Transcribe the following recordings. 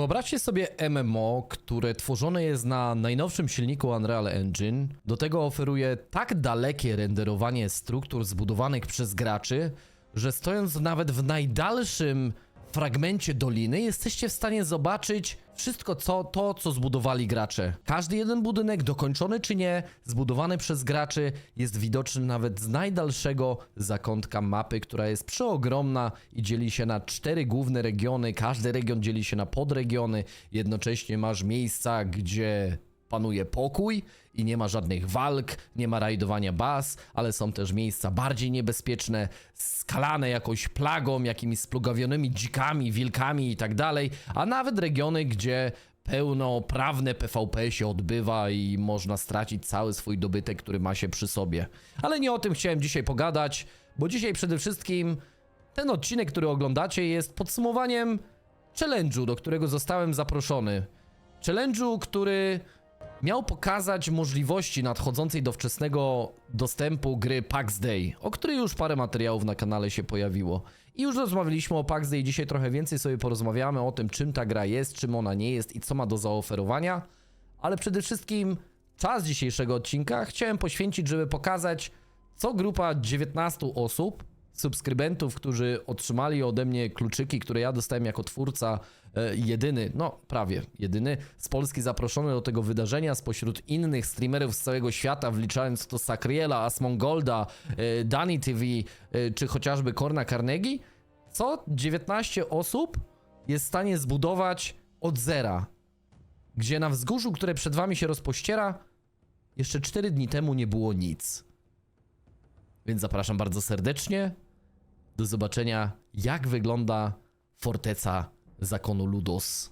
Wyobraźcie sobie MMO, które tworzone jest na najnowszym silniku Unreal Engine. Do tego oferuje tak dalekie renderowanie struktur zbudowanych przez graczy, że stojąc nawet w najdalszym fragmencie doliny jesteście w stanie zobaczyć wszystko co, to, co zbudowali gracze. Każdy jeden budynek, dokończony czy nie, zbudowany przez graczy, jest widoczny nawet z najdalszego zakątka mapy, która jest przeogromna i dzieli się na cztery główne regiony. Każdy region dzieli się na podregiony. Jednocześnie masz miejsca, gdzie panuje pokój i nie ma żadnych walk, nie ma rajdowania baz, ale są też miejsca bardziej niebezpieczne, skalane jakąś plagą, jakimiś splugawionymi dzikami, wilkami i tak dalej, a nawet regiony, gdzie pełnoprawne PvP się odbywa i można stracić cały swój dobytek, który ma się przy sobie. Ale nie o tym chciałem dzisiaj pogadać, bo dzisiaj przede wszystkim ten odcinek, który oglądacie jest podsumowaniem challenge'u, do którego zostałem zaproszony. Challenge'u, który miał pokazać możliwości nadchodzącej do wczesnego dostępu gry PAX Day, o której już parę materiałów na kanale się pojawiło. I już rozmawialiśmy o PAX Day, dzisiaj trochę więcej sobie porozmawiamy o tym, czym ta gra jest, czym ona nie jest i co ma do zaoferowania. Ale przede wszystkim czas dzisiejszego odcinka chciałem poświęcić, żeby pokazać, co grupa 19 osób, subskrybentów, którzy otrzymali ode mnie kluczyki, które ja dostałem jako twórca, e, jedyny, no prawie jedyny, z Polski zaproszony do tego wydarzenia spośród innych streamerów z całego świata, wliczając to Sakriela, Asmongolda, e, Dani TV, e, czy chociażby Korna Carnegie, co 19 osób jest w stanie zbudować od zera, gdzie na wzgórzu, które przed wami się rozpościera, jeszcze 4 dni temu nie było nic. Więc zapraszam bardzo serdecznie do zobaczenia, jak wygląda forteca zakonu Ludos.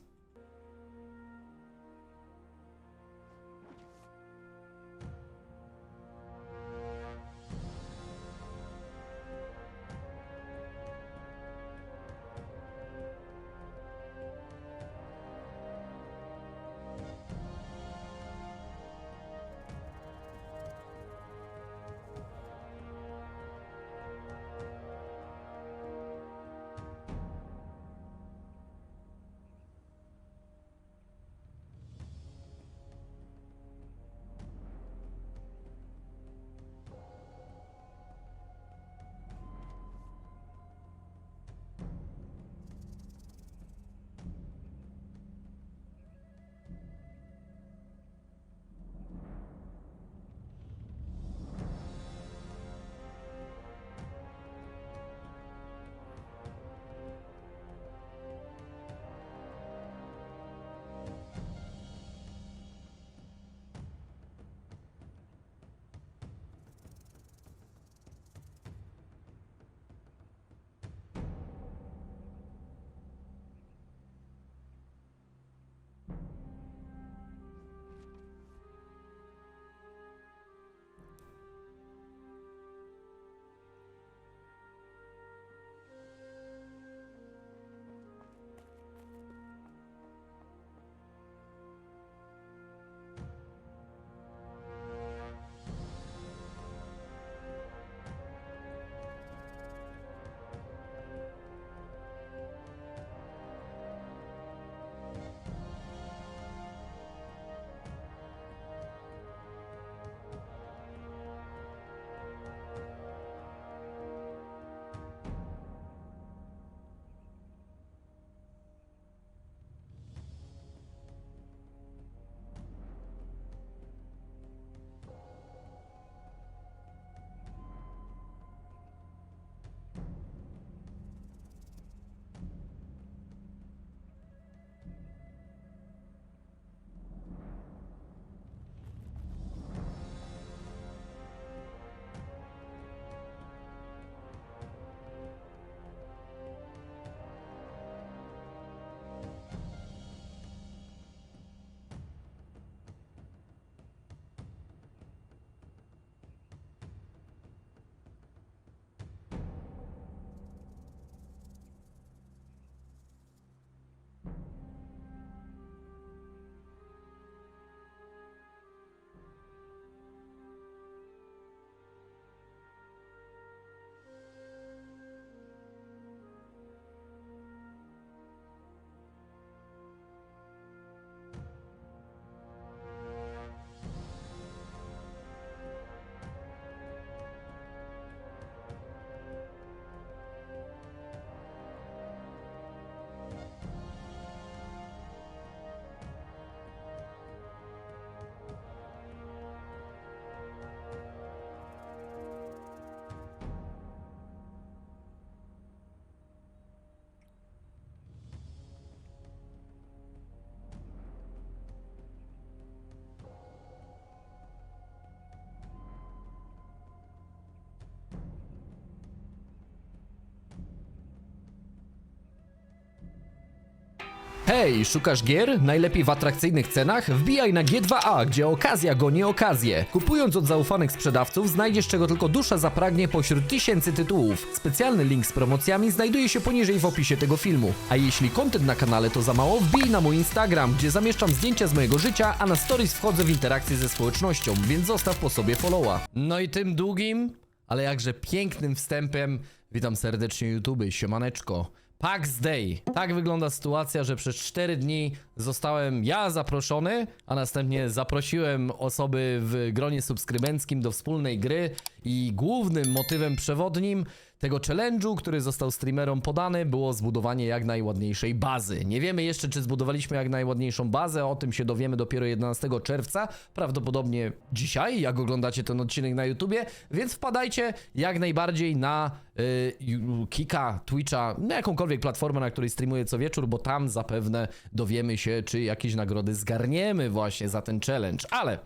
Hej, szukasz gier? Najlepiej w atrakcyjnych cenach? Wbijaj na G2A, gdzie okazja goni okazję. Kupując od zaufanych sprzedawców, znajdziesz czego tylko dusza zapragnie pośród tysięcy tytułów. Specjalny link z promocjami znajduje się poniżej w opisie tego filmu. A jeśli content na kanale to za mało, wbij na mój Instagram, gdzie zamieszczam zdjęcia z mojego życia, a na stories wchodzę w interakcję ze społecznością, więc zostaw po sobie followa. No i tym długim, ale jakże pięknym wstępem witam serdecznie YouTube, siemaneczko. PAX Day. Tak wygląda sytuacja, że przez 4 dni zostałem ja zaproszony, a następnie zaprosiłem osoby w gronie subskrybenckim do wspólnej gry i głównym motywem przewodnim tego challenge'u, który został streamerom podany, było zbudowanie jak najładniejszej bazy. Nie wiemy jeszcze, czy zbudowaliśmy jak najładniejszą bazę, o tym się dowiemy dopiero 11 czerwca, prawdopodobnie dzisiaj, jak oglądacie ten odcinek na YouTubie, więc wpadajcie jak najbardziej na y, Ju- Kika, Twitcha, na jakąkolwiek platformę, na której streamuję co wieczór, bo tam zapewne dowiemy się, czy jakieś nagrody zgarniemy właśnie za ten challenge, ale...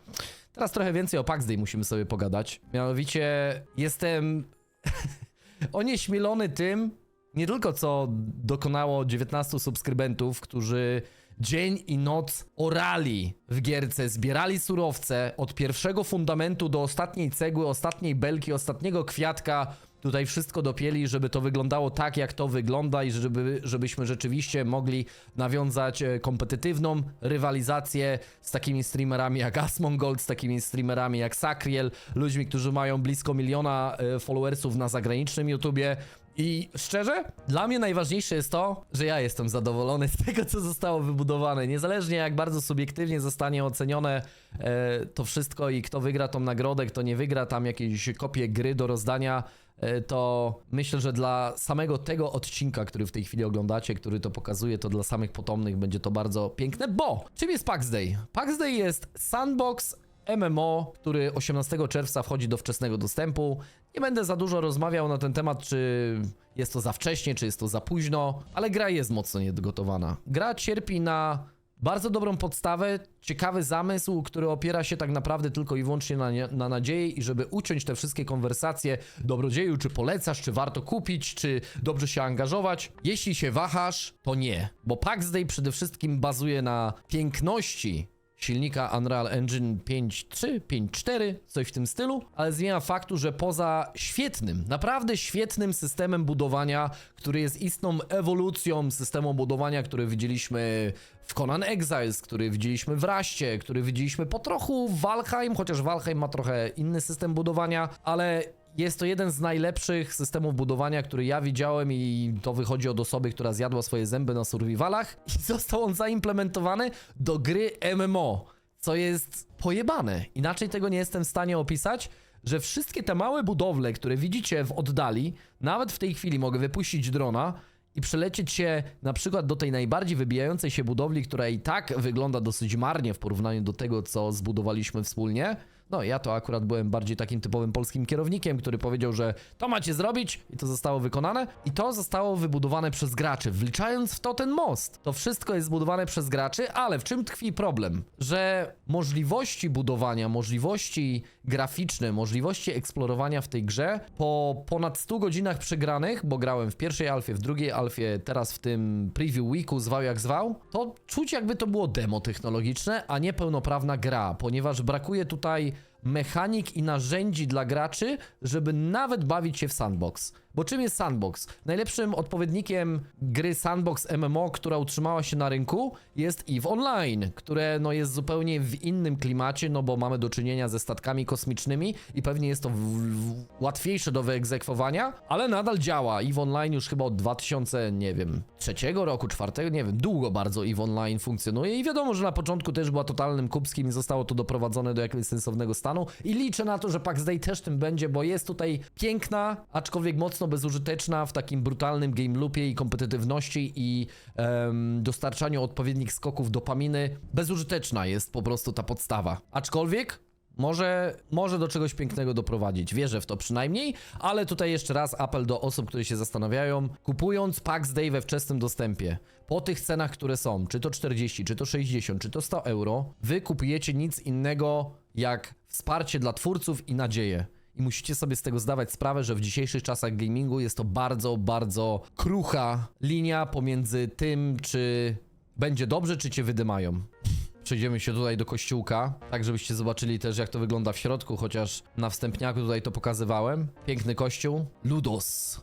Teraz trochę więcej o PAX Day musimy sobie pogadać. Mianowicie jestem onieśmielony tym, nie tylko co dokonało 19 subskrybentów, którzy dzień i noc orali w gierce, zbierali surowce od pierwszego fundamentu do ostatniej cegły, ostatniej belki, ostatniego kwiatka. Tutaj wszystko dopieli, żeby to wyglądało tak, jak to wygląda i żeby, żebyśmy rzeczywiście mogli nawiązać e, kompetytywną rywalizację z takimi streamerami jak Asmongold, z takimi streamerami jak Sacriel, ludźmi, którzy mają blisko miliona e, followersów na zagranicznym YouTubie. I szczerze, dla mnie najważniejsze jest to, że ja jestem zadowolony z tego, co zostało wybudowane. Niezależnie jak bardzo subiektywnie zostanie ocenione e, to wszystko i kto wygra tą nagrodę, kto nie wygra, tam jakieś kopie gry do rozdania, to myślę, że dla samego tego odcinka, który w tej chwili oglądacie, który to pokazuje, to dla samych potomnych będzie to bardzo piękne, bo czym jest PAX Day? PAX Day jest sandbox MMO, który 18 czerwca wchodzi do wczesnego dostępu. Nie będę za dużo rozmawiał na ten temat, czy jest to za wcześnie, czy jest to za późno, ale gra jest mocno niedogotowana. Gra cierpi na bardzo dobrą podstawę, ciekawy zamysł, który opiera się tak naprawdę tylko i wyłącznie na, na nadziei i żeby uciąć te wszystkie konwersacje dobrodzieju, czy polecasz, czy warto kupić, czy dobrze się angażować. Jeśli się wahasz, to nie, bo PAX Day przede wszystkim bazuje na piękności silnika Unreal Engine 5.3, 5.4, coś w tym stylu, ale zmienia faktu, że poza świetnym, naprawdę świetnym systemem budowania, który jest istną ewolucją systemu budowania, który widzieliśmy w Conan Exiles, który widzieliśmy w Raście, który widzieliśmy po trochu w Valheim, chociaż Valheim ma trochę inny system budowania, ale jest to jeden z najlepszych systemów budowania, który ja widziałem i to wychodzi od osoby, która zjadła swoje zęby na survivalach i został on zaimplementowany do gry MMO, co jest pojebane. Inaczej tego nie jestem w stanie opisać, że wszystkie te małe budowle, które widzicie w oddali, nawet w tej chwili mogę wypuścić drona i przelecieć się na przykład do tej najbardziej wybijającej się budowli, która i tak wygląda dosyć marnie w porównaniu do tego, co zbudowaliśmy wspólnie. No, ja to akurat byłem bardziej takim typowym polskim kierownikiem, który powiedział, że to macie zrobić i to zostało wykonane. I to zostało wybudowane przez graczy, wliczając w to ten most. To wszystko jest zbudowane przez graczy, ale w czym tkwi problem? Że możliwości budowania, możliwości graficzne, możliwości eksplorowania w tej grze po ponad 100 godzinach przegranych, bo grałem w pierwszej alfie, w drugiej alfie, teraz w tym preview weeku, zwał jak zwał, to czuć jakby to było demo technologiczne, a nie pełnoprawna gra, ponieważ brakuje tutaj mechanik i narzędzi dla graczy, żeby nawet bawić się w sandbox. Bo czym jest sandbox? Najlepszym odpowiednikiem gry sandbox MMO, która utrzymała się na rynku, jest EVE Online, które no jest zupełnie w innym klimacie, no bo mamy do czynienia ze statkami kosmicznymi i pewnie jest to w, w, łatwiejsze do wyegzekwowania, ale nadal działa. EVE Online już chyba od 2000, nie wiem, trzeciego roku, czwartego, nie wiem, długo bardzo EVE Online funkcjonuje i wiadomo, że na początku też była totalnym kubskim i zostało to doprowadzone do jakiegoś sensownego stanu i liczę na to, że PAX Day też tym będzie, bo jest tutaj piękna, aczkolwiek mocno bezużyteczna w takim brutalnym game loopie i kompetytywności i em, dostarczaniu odpowiednich skoków dopaminy. Bezużyteczna jest po prostu ta podstawa. Aczkolwiek może, może do czegoś pięknego doprowadzić. Wierzę w to przynajmniej, ale tutaj jeszcze raz apel do osób, które się zastanawiają. Kupując PAX Day we wczesnym dostępie, po tych cenach, które są, czy to 40, czy to 60, czy to 100 euro, wy kupujecie nic innego jak wsparcie dla twórców i nadzieję. I musicie sobie z tego zdawać sprawę, że w dzisiejszych czasach gamingu jest to bardzo, bardzo krucha linia pomiędzy tym, czy będzie dobrze, czy cię wydymają. Przejdziemy się tutaj do kościółka, tak żebyście zobaczyli też jak to wygląda w środku, chociaż na wstępniaku tutaj to pokazywałem. Piękny kościół. Ludos.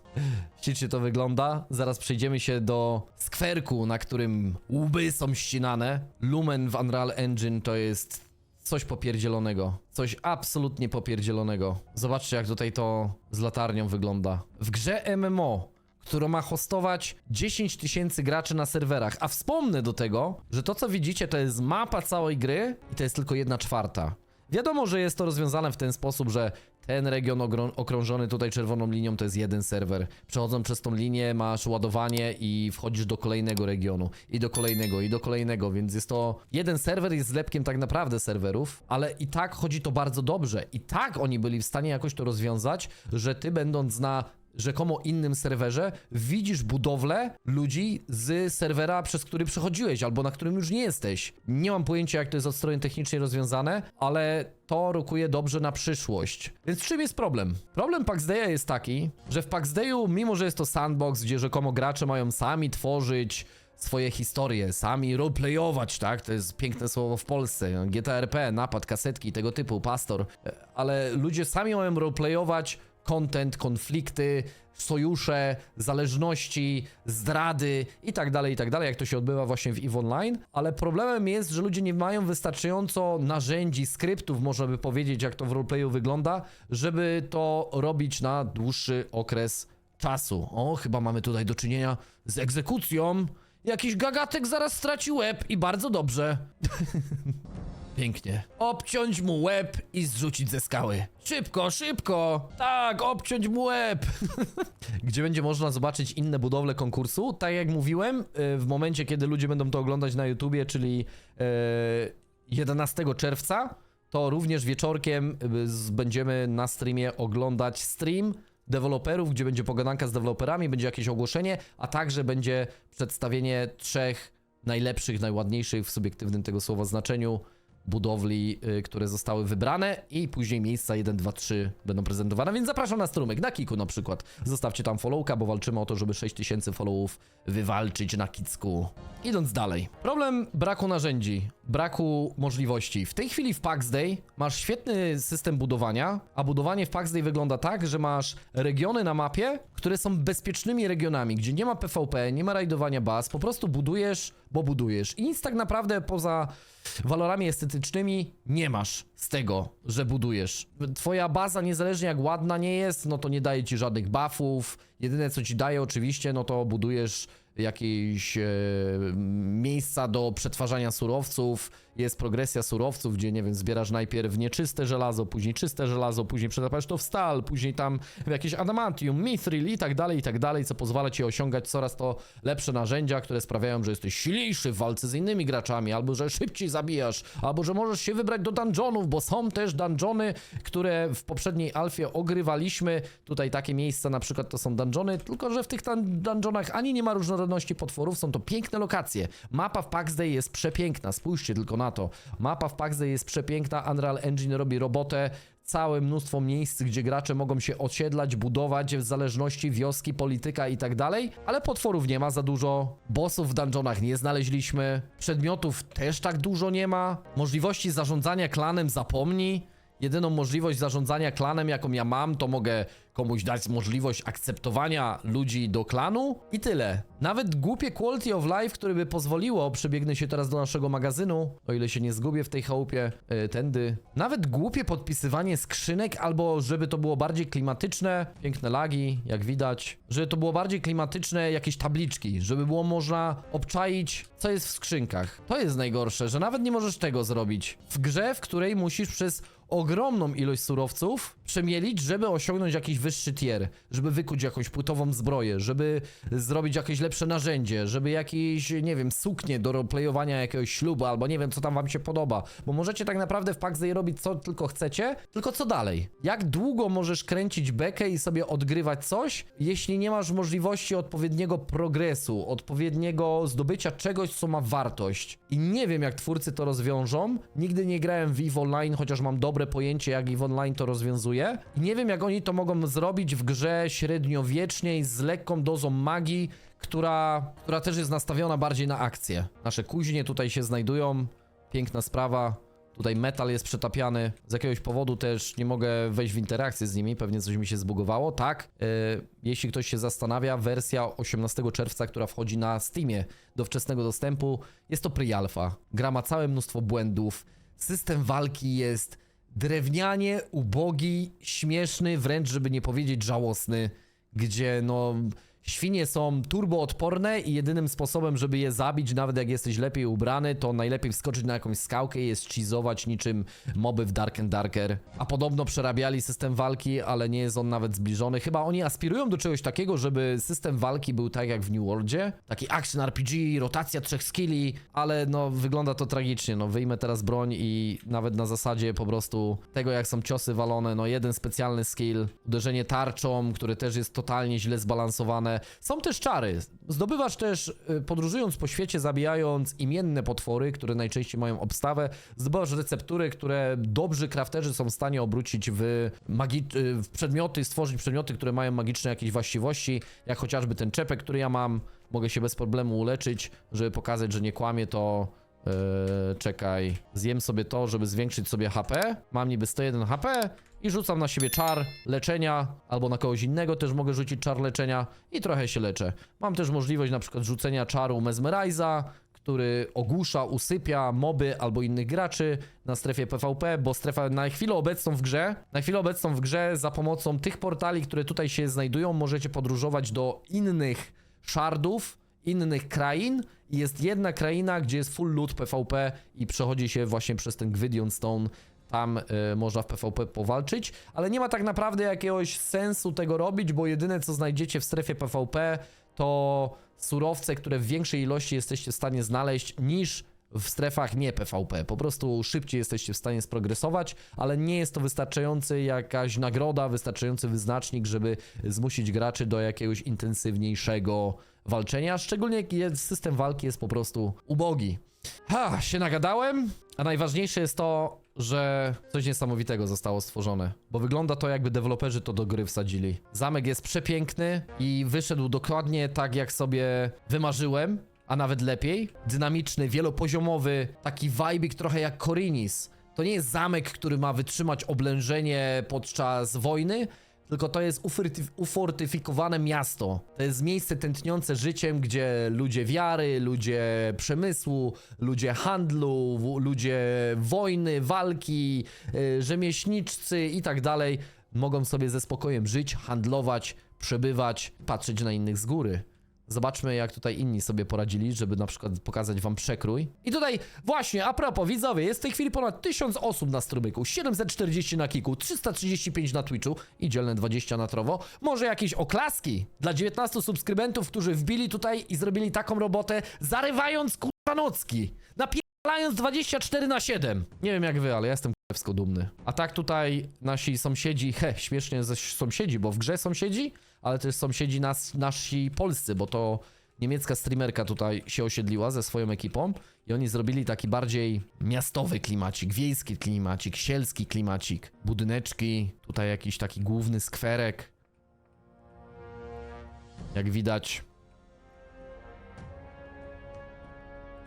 Ślicznie to wygląda. Zaraz przejdziemy się do skwerku, na którym łby są ścinane. Lumen w Unreal Engine to jest coś popierdzielonego. Coś absolutnie popierdzielonego. Zobaczcie jak tutaj to z latarnią wygląda. W grze MMO która ma hostować 10 tysięcy graczy na serwerach. A wspomnę do tego, że to co widzicie to jest mapa całej gry i to jest tylko jedna czwarta. Wiadomo, że jest to rozwiązane w ten sposób, że ten region okrążony tutaj czerwoną linią to jest jeden serwer. Przechodząc przez tą linię masz ładowanie i wchodzisz do kolejnego regionu. I do kolejnego, i do kolejnego, więc jest to... Jeden serwer jest zlepkiem tak naprawdę serwerów, ale i tak chodzi to bardzo dobrze. I tak oni byli w stanie jakoś to rozwiązać, że ty będąc na rzekomo innym serwerze, widzisz budowlę ludzi z serwera, przez który przechodziłeś, albo na którym już nie jesteś. Nie mam pojęcia, jak to jest od strony technicznej rozwiązane, ale to rokuje dobrze na przyszłość. Więc czym jest problem? Problem Paxdaya jest taki, że w Paxdayu, mimo że jest to sandbox, gdzie rzekomo gracze mają sami tworzyć swoje historie, sami roleplayować, tak? To jest piękne słowo w Polsce. GTRP, napad, kasetki, tego typu, pastor. E, Ale ludzie sami mają roleplayować content, konflikty, sojusze, zależności, zdrady i tak dalej, i tak jak to się odbywa właśnie w EVE Online. Ale problemem jest, że ludzie nie mają wystarczająco narzędzi, skryptów, można by powiedzieć, jak to w roleplayu wygląda, żeby to robić na dłuższy okres czasu. O, chyba mamy tutaj do czynienia z egzekucją. Jakiś gagatek zaraz straci łeb i bardzo dobrze. Pięknie. Obciąć mu łeb i zrzucić ze skały. Szybko, szybko! Tak, obciąć mu łeb! Gdzie będzie można zobaczyć inne budowle konkursu. Tak jak mówiłem, y, w momencie, kiedy ludzie będą to oglądać na YouTubie, czyli y, 11 czerwca, to również wieczorkiem z- będziemy na streamie oglądać stream deweloperów, gdzie będzie pogadanka z deweloperami, będzie jakieś ogłoszenie, a także będzie przedstawienie trzech najlepszych, najładniejszych w subiektywnym tego słowa znaczeniu budowli, y, które zostały wybrane i później miejsca 1, 2, 3 będą prezentowane, więc zapraszam na strumyk, na Kiku na przykład. Zostawcie tam followka, bo walczymy o to, żeby 6000 followów wywalczyć na Kicku. Idąc dalej. Problem braku narzędzi, braku możliwości. W tej chwili w Pax Day masz świetny system budowania, a budowanie w Pax Day wygląda tak, że masz regiony na mapie, które są bezpiecznymi regionami, gdzie nie ma PvP, nie ma rajdowania baz, po prostu budujesz, bo budujesz. I nic tak naprawdę poza walorami estetycznymi nie masz z tego, że budujesz. Twoja baza, niezależnie jak ładna nie jest, no to nie daje ci żadnych buffów. Jedyne co ci daje oczywiście, no to budujesz jakieś e, miejsca do przetwarzania surowców, jest progresja surowców, gdzie nie wiem, zbierasz najpierw nieczyste żelazo, później czyste żelazo, później przetapujesz to w stal, później tam w jakieś adamantium, mithril i tak dalej, i tak dalej, co pozwala ci osiągać coraz to lepsze narzędzia, które sprawiają, że jesteś silniejszy w walce z innymi graczami, albo że szybciej zabijasz, albo że możesz się wybrać do dungeonów, bo są też dungeony, które w poprzedniej alfie ogrywaliśmy. Tutaj takie miejsca na przykład to są dungeony, tylko że w tych dun- dungeonach ani nie ma różnorodności potworów, są to piękne lokacje. Mapa w Pax Day jest przepiękna, spójrzcie tylko na to. Mapa w Pax Day jest przepiękna, Unreal Engine robi robotę, całe mnóstwo miejsc, gdzie gracze mogą się osiedlać, budować w zależności wioski, polityka i tak dalej, ale potworów nie ma za dużo, bossów w dungeonach nie znaleźliśmy, przedmiotów też tak dużo nie ma, możliwości zarządzania klanem zapomnij. Jedyną możliwość zarządzania klanem, jaką ja mam, to mogę komuś dać możliwość akceptowania ludzi do klanu i tyle. Nawet głupie quality of life, które by pozwoliło, przebiegnę się teraz do naszego magazynu, o ile się nie zgubię w tej chałupie, yy, tędy. Nawet głupie podpisywanie skrzynek, albo żeby to było bardziej klimatyczne, piękne lagi, jak widać, żeby to było bardziej klimatyczne, jakieś tabliczki, żeby było można obczaić, co jest w skrzynkach. To jest najgorsze, że nawet nie możesz tego zrobić. W grze, w której musisz przez ogromną ilość surowców przemielić, żeby osiągnąć jakiś wyższy tier, żeby wykuć jakąś płytową zbroję, żeby zrobić jakieś lepsze narzędzie, żeby jakieś, nie wiem, suknie do roleplayowania jakiegoś ślubu, albo nie wiem, co tam wam się podoba. Bo możecie tak naprawdę w Pax Day robić co tylko chcecie, tylko co dalej? Jak długo możesz kręcić bekę i sobie odgrywać coś, jeśli nie masz możliwości odpowiedniego progresu, odpowiedniego zdobycia czegoś, co ma wartość? I nie wiem, jak twórcy to rozwiążą. Nigdy nie grałem w EVE Online, chociaż mam dobre pojęcie, jak EVE Online to rozwiązuje. I nie wiem, jak oni to mogą zrobić w grze średniowiecznej z lekką dozą magii, która, która też jest nastawiona bardziej na akcję. Nasze kuźnie tutaj się znajdują, piękna sprawa. Tutaj metal jest przetapiany. Z jakiegoś powodu też nie mogę wejść w interakcję z nimi, pewnie coś mi się zbugowało. Tak, yy, jeśli ktoś się zastanawia, wersja 18 czerwca, która wchodzi na Steamie do wczesnego dostępu, jest to pre-alpha. Gra ma całe mnóstwo błędów. System walki jest drewnianie, ubogi, śmieszny, wręcz żeby nie powiedzieć żałosny, gdzie no świnie są turboodporne i jedynym sposobem, żeby je zabić, nawet jak jesteś lepiej ubrany, to najlepiej wskoczyć na jakąś skałkę i je cheezować niczym moby w Dark and Darker. A podobno przerabiali system walki, ale nie jest on nawet zbliżony. Chyba oni aspirują do czegoś takiego, żeby system walki był tak jak w New Worldzie. Taki action RPG, rotacja trzech skilli, ale no wygląda to tragicznie. No wyjmę teraz broń i nawet na zasadzie po prostu tego jak są ciosy walone, no jeden specjalny skill, uderzenie tarczą, które też jest totalnie źle zbalansowane. Są też czary. Zdobywasz też, y, podróżując po świecie, zabijając imienne potwory, które najczęściej mają obstawę, zdobywasz receptury, które dobrzy crafterzy są w stanie obrócić w, magi- y, w przedmioty, stworzyć przedmioty, które mają magiczne jakieś właściwości, jak chociażby ten czepek, który ja mam. Mogę się bez problemu uleczyć, żeby pokazać, że nie kłamie, to Eee, czekaj. Zjem sobie to, żeby zwiększyć sobie HP. Mam niby 101 HP i rzucam na siebie czar leczenia, albo na kogoś innego też mogę rzucić czar leczenia i trochę się leczę. Mam też możliwość na przykład rzucenia czaru Mesmeriza, który ogłusza, usypia moby albo innych graczy na strefie PvP, bo strefa na chwilę obecną w grze, na chwilę obecną w grze za pomocą tych portali, które tutaj się znajdują, możecie podróżować do innych shardów, innych krain jest jedna kraina, gdzie jest full loot PvP i przechodzi się właśnie przez ten Gwydion Stone. Tam y, można w PvP powalczyć, ale nie ma tak naprawdę jakiegoś sensu tego robić, bo jedyne co znajdziecie w strefie PvP to surowce, które w większej ilości jesteście w stanie znaleźć niż w strefach nie PvP. Po prostu szybciej jesteście w stanie sprogresować, ale nie jest to wystarczający jakaś nagroda, wystarczający wyznacznik, żeby zmusić graczy do jakiegoś intensywniejszego walczenia, szczególnie jest, system walki jest po prostu ubogi. Ha, się nagadałem, a najważniejsze jest to, że coś niesamowitego zostało stworzone, bo wygląda to jakby deweloperzy to do gry wsadzili. Zamek jest przepiękny i wyszedł dokładnie tak jak sobie wymarzyłem, a nawet lepiej. Dynamiczny, wielopoziomowy, taki vibik trochę jak Korinis. To nie jest zamek, który ma wytrzymać oblężenie podczas wojny, tylko to jest ufortyf- ufortyfikowane miasto. To jest miejsce tętniące życiem, gdzie ludzie wiary, ludzie przemysłu, ludzie handlu, ludzie wojny, walki, y, rzemieślniczcy i tak dalej mogą sobie ze spokojem żyć, handlować, przebywać, patrzeć na innych z góry. Zobaczmy, jak tutaj inni sobie poradzili, żeby na przykład pokazać wam przekrój. I tutaj właśnie, a propos, widzowie, jest w tej chwili ponad 1000 osób na strumyku, 740 na Kiku, 335 na Twitchu i dzielne 20 na Trowo. Może jakieś oklaski dla 19 subskrybentów, którzy wbili tutaj i zrobili taką robotę, zarywając kurwa nocki, napierdalając 24 na 7. Nie wiem jak wy, ale ja jestem kurewsko dumny. A tak tutaj nasi sąsiedzi, he, śmiesznie ze sąsiedzi, bo w grze sąsiedzi, ale też sąsiedzi nas, nasi polscy, bo to niemiecka streamerka tutaj się osiedliła ze swoją ekipą i oni zrobili taki bardziej miastowy klimacik, wiejski klimacik, sielski klimacik, budyneczki, tutaj jakiś taki główny skwerek. Jak widać,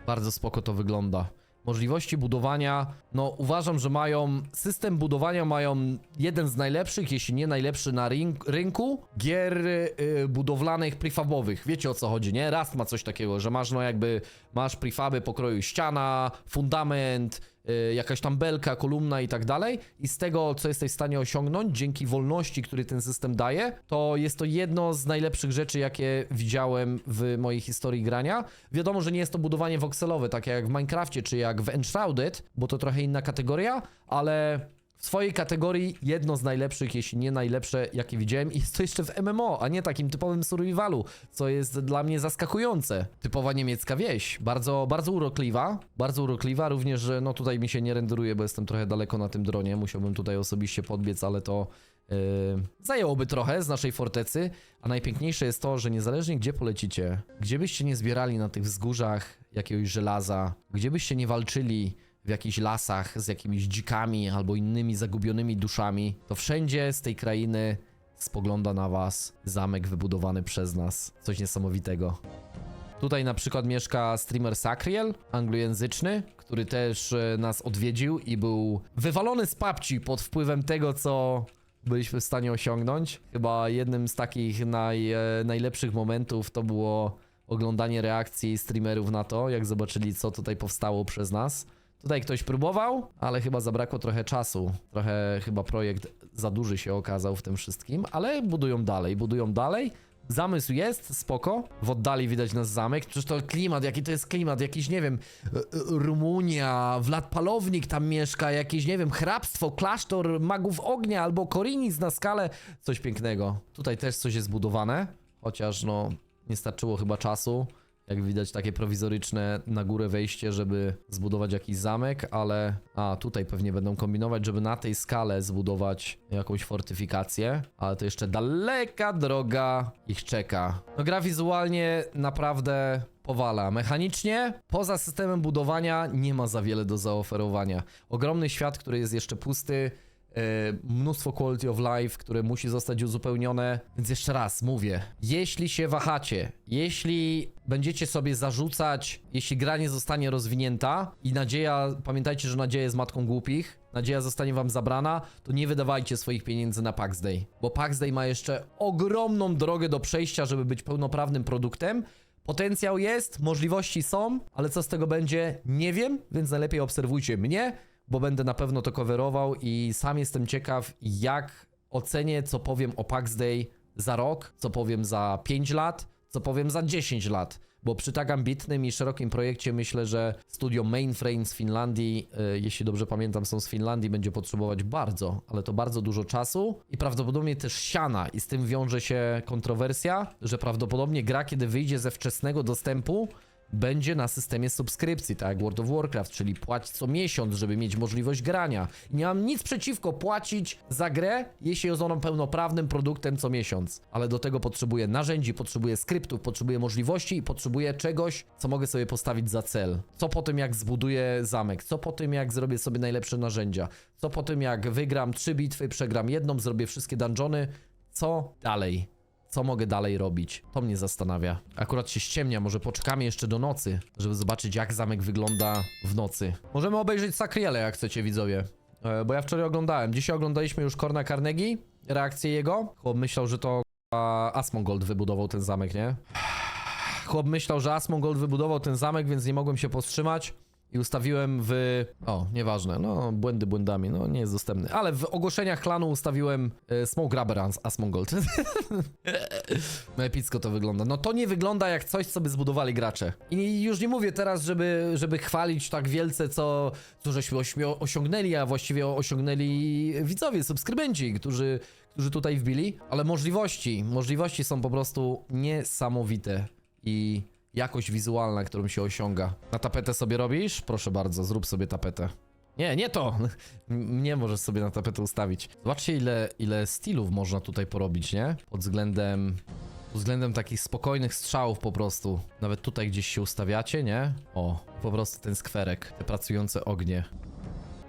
bardzo spoko to wygląda. Możliwości budowania, no uważam, że mają, system budowania mają jeden z najlepszych, jeśli nie najlepszy na ryn- rynku gier y, budowlanych prefabowych. Wiecie o co chodzi, nie? Rast ma coś takiego, że masz no jakby, masz prefaby pokroju ściana, fundament, jakaś tam belka, kolumna i tak dalej i z tego, co jesteś w stanie osiągnąć dzięki wolności, który ten system daje, to jest to jedno z najlepszych rzeczy, jakie widziałem w mojej historii grania. Wiadomo, że nie jest to budowanie voxelowe, takie jak w Minecrafcie czy jak w Enshrouded, bo to trochę inna kategoria, ale w swojej kategorii jedno z najlepszych, jeśli nie najlepsze, jakie widziałem. I jest to jeszcze w MMO, a nie takim typowym survivalu, co jest dla mnie zaskakujące. Typowa niemiecka wieś. Bardzo, bardzo urokliwa. Bardzo urokliwa, również, no tutaj mi się nie renderuje, bo jestem trochę daleko na tym dronie. Musiałbym tutaj osobiście podbiec, ale to yy, zajęłoby trochę z naszej fortecy. A najpiękniejsze jest to, że niezależnie gdzie polecicie, gdzie byście nie zbierali na tych wzgórzach jakiegoś żelaza, gdzie byście nie walczyli w jakichś lasach z jakimiś dzikami albo innymi zagubionymi duszami, to wszędzie z tej krainy spogląda na was zamek wybudowany przez nas. Coś niesamowitego. Tutaj na przykład mieszka streamer Sacriel, anglojęzyczny, który też e, nas odwiedził i był wywalony z papci pod wpływem tego, co byliśmy w stanie osiągnąć. Chyba jednym z takich naj, e, najlepszych momentów to było oglądanie reakcji streamerów na to, jak zobaczyli, co tutaj powstało przez nas. Tutaj ktoś próbował, ale chyba zabrakło trochę czasu. Trochę chyba projekt za duży się okazał w tym wszystkim, ale budują dalej, budują dalej. Zamysł jest, spoko. W oddali widać nasz zamek. Przecież to klimat, jaki to jest klimat, jakiś, nie wiem, Rumunia, Wlad Palownik tam mieszka, jakieś, nie wiem, hrabstwo, klasztor magów ognia albo Korinis na skalę. Coś pięknego. Tutaj też coś jest zbudowane, chociaż no, nie starczyło chyba czasu. Jak widać, takie prowizoryczne na górę wejście, żeby zbudować jakiś zamek, ale. A, tutaj pewnie będą kombinować, żeby na tej skale zbudować jakąś fortyfikację, ale to jeszcze daleka droga ich czeka. No, gra wizualnie naprawdę powala. Mechanicznie, poza systemem budowania, nie ma za wiele do zaoferowania. Ogromny świat, który jest jeszcze pusty. E, Mnóstwo quality of life, które musi zostać uzupełnione. Więc jeszcze raz mówię, jeśli się wahacie, jeśli będziecie sobie zarzucać, jeśli gra nie zostanie rozwinięta i nadzieja, pamiętajcie, że nadzieja jest matką głupich, nadzieja zostanie wam zabrana, to nie wydawajcie swoich pieniędzy na Pax Day, bo Pax Day ma jeszcze ogromną drogę do przejścia, żeby być pełnoprawnym produktem. Potencjał jest, możliwości są, ale co z tego będzie, nie wiem, więc najlepiej obserwujcie mnie, bo będę na pewno to coverował i sam jestem ciekaw, jak ocenię, co powiem o PAX Day za rok, co powiem za 5 lat, co powiem za 10 lat. Bo przy tak ambitnym i szerokim projekcie myślę, że studio Mainframe z Finlandii, y, jeśli dobrze pamiętam, są z Finlandii, będzie potrzebować bardzo, ale to bardzo dużo czasu i prawdopodobnie też siana. I z tym wiąże się kontrowersja, że prawdopodobnie gra, kiedy wyjdzie ze wczesnego dostępu, będzie na systemie subskrypcji, tak jak World of Warcraft, czyli płać co miesiąc, żeby mieć możliwość grania. Nie mam nic przeciwko płacić za grę, jeśli jest ona pełnoprawnym produktem co miesiąc. Ale do tego potrzebuję narzędzi, potrzebuję skryptów, potrzebuję możliwości i potrzebuję czegoś, co mogę sobie postawić za cel. Co po tym, jak zbuduję zamek, co po tym, jak zrobię sobie najlepsze narzędzia, co po tym, jak wygram trzy bitwy, przegram jedną, zrobię wszystkie dungeony, co dalej? Co mogę dalej robić. To mnie zastanawia. Akurat się ściemnia, może poczekamy jeszcze do nocy, żeby zobaczyć jak zamek wygląda w nocy. Możemy obejrzeć Sacriele, jak chcecie widzowie. E, bo ja wczoraj oglądałem. Dzisiaj oglądaliśmy już Korna Carnegie, reakcję jego. Chłop myślał, że to a, Asmongold wybudował ten zamek, nie? Chłop myślał, że Asmongold wybudował ten zamek, więc nie mogłem się powstrzymać. I ustawiłem w. O, nieważne, no błędy błędami, no nie jest dostępny. Ale w ogłoszeniach klanu ustawiłem e, Smoke Grabber As- Asmongold. No epicko to wygląda. No to nie wygląda jak coś, co by zbudowali gracze. I już nie mówię teraz, żeby, żeby chwalić tak wielce, co, co żeśmy osiągnęli, a właściwie osiągnęli widzowie, subskrybenci, którzy, którzy tutaj wbili. Ale możliwości, możliwości są po prostu niesamowite. I jakość wizualna, którą się osiąga. Na tapetę sobie robisz? Proszę bardzo, zrób sobie tapetę. Nie, nie to! Mnie możesz sobie na tapetę ustawić. Zobaczcie, ile, ile stylów można tutaj porobić, nie? Pod względem. Pod względem takich spokojnych strzałów po prostu. Nawet tutaj gdzieś się ustawiacie, nie? O, po prostu ten skwerek, te pracujące ognie.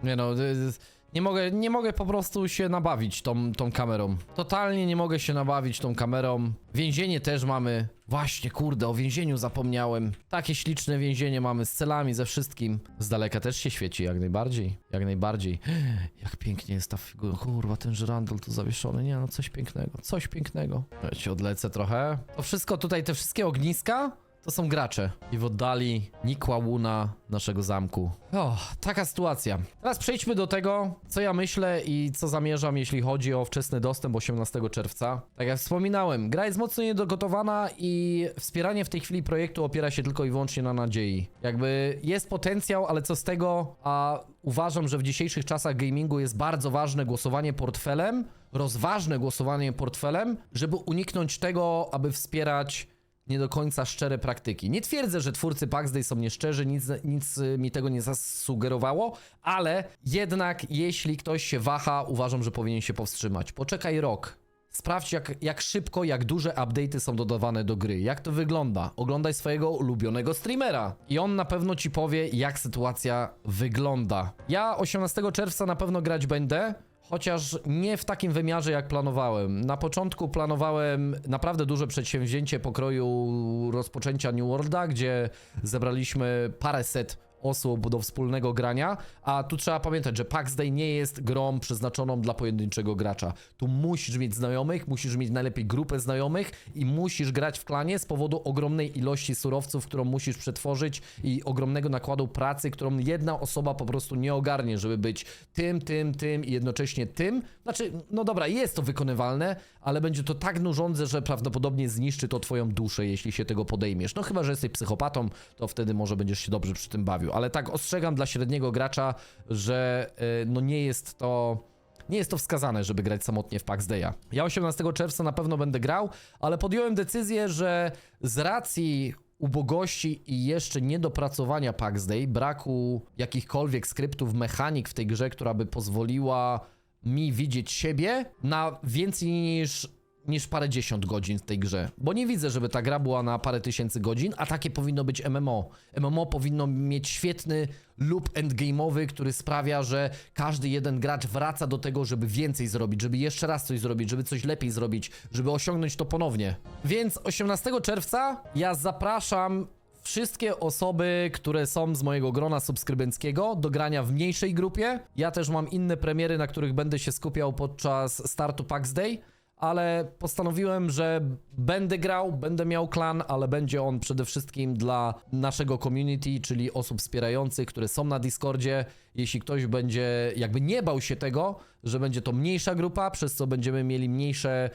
Nie no, y, y, nie mogę, nie mogę po prostu się nabawić tą, tą kamerą. Totalnie nie mogę się nabawić tą kamerą. Więzienie też mamy. Właśnie, kurde, o więzieniu zapomniałem. Takie śliczne więzienie mamy z celami, ze wszystkim. Z daleka też się świeci, jak najbardziej. Jak najbardziej. Jak pięknie jest ta figura. Kurwa, ten żyrandol tu zawieszony. Nie no, coś pięknego, coś pięknego. Ja ci odlecę trochę. To wszystko tutaj, te wszystkie ogniska to są gracze. I w oddali nikła łuna naszego zamku. O, taka sytuacja. Teraz przejdźmy do tego, co ja myślę i co zamierzam, jeśli chodzi o wczesny dostęp 18 czerwca. Tak jak wspominałem, gra jest mocno niedogotowana i wspieranie w tej chwili projektu opiera się tylko i wyłącznie na nadziei. Jakby jest potencjał, ale co z tego, a uważam, że w dzisiejszych czasach gamingu jest bardzo ważne głosowanie portfelem, rozważne głosowanie portfelem, żeby uniknąć tego, aby wspierać nie do końca szczere praktyki. Nie twierdzę, że twórcy Pax są nieszczerzy, nic, nic y, mi tego nie zasugerowało, ale jednak jeśli ktoś się waha, uważam, że powinien się powstrzymać. Poczekaj rok. Sprawdź, jak, jak szybko, jak duże update'y są dodawane do gry. Jak to wygląda? Oglądaj swojego ulubionego streamera. I on na pewno ci powie, jak sytuacja wygląda. Ja 18 czerwca na pewno grać będę. Chociaż nie w takim wymiarze jak planowałem. Na początku planowałem naprawdę duże przedsięwzięcie pokroju rozpoczęcia New Worlda, gdzie zebraliśmy paręset osób do wspólnego grania, a tu trzeba pamiętać, że PAX Day nie jest grą przeznaczoną dla pojedynczego gracza. Tu musisz mieć znajomych, musisz mieć najlepiej grupę znajomych i musisz grać w klanie z powodu ogromnej ilości surowców, którą musisz przetworzyć i ogromnego nakładu pracy, którą jedna osoba po prostu nie ogarnie, żeby być tym, tym, tym i jednocześnie tym. Znaczy, no dobra, jest to wykonywalne, ale będzie to tak nużące, że prawdopodobnie zniszczy to twoją duszę, jeśli się tego podejmiesz. No chyba, że jesteś psychopatą, to wtedy może będziesz się dobrze przy tym bawił. Ale tak ostrzegam dla średniego gracza, że y, no nie jest to... Nie jest to wskazane, żeby grać samotnie w PAX Day'a. Ja 18 czerwca na pewno będę grał, ale podjąłem decyzję, że z racji ubogości i jeszcze niedopracowania PAX Day, braku jakichkolwiek skryptów, mechanik w tej grze, która by pozwoliła mi widzieć siebie na więcej niż, niż parę dziesiąt godzin w tej grze. Bo nie widzę, żeby ta gra była na parę tysięcy godzin, a takie powinno być MMO. MMO powinno mieć świetny loop endgame'owy, który sprawia, że każdy jeden gracz wraca do tego, żeby więcej zrobić, żeby jeszcze raz coś zrobić, żeby coś lepiej zrobić, żeby osiągnąć to ponownie. Więc 18 czerwca ja zapraszam wszystkie osoby, które są z mojego grona subskrybenckiego do grania w mniejszej grupie. Ja też mam inne premiery, na których będę się skupiał podczas startu PAX Day, ale postanowiłem, że będę grał, będę miał klan, ale będzie on przede wszystkim dla naszego community, czyli osób wspierających, które są na Discordzie. Jeśli ktoś będzie jakby nie bał się tego, że będzie to mniejsza grupa, przez co będziemy mieli mniejsze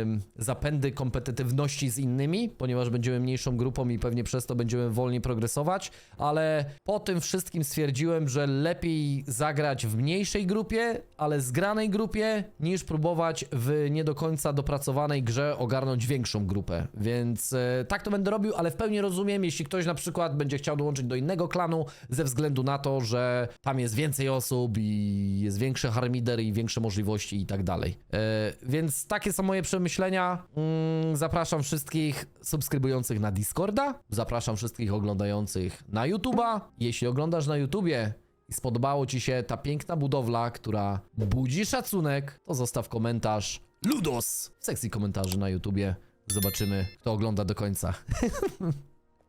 ym, zapędy kompetytywności z innymi, ponieważ będziemy mniejszą grupą i pewnie przez to będziemy wolniej progresować, ale po tym wszystkim stwierdziłem, że lepiej zagrać w mniejszej grupie, ale zgranej grupie, niż próbować w nie do końca dopracowanej grze ogarnąć większą grupę. Więc e, tak to będę robił, ale w pełni rozumiem, jeśli ktoś na przykład będzie chciał dołączyć do innego klanu ze względu na to, że tam jest więcej osób i jest większy harmider i większe możliwości i tak dalej. E, więc takie są moje przemyślenia. Mm, zapraszam wszystkich subskrybujących na Discorda, zapraszam wszystkich oglądających na YouTube'a. Jeśli oglądasz na YouTubie i spodobało Ci się ta piękna budowla, która budzi szacunek, to zostaw komentarz Ludos w sekcji komentarzy na YouTubie. Zobaczymy, kto ogląda do końca.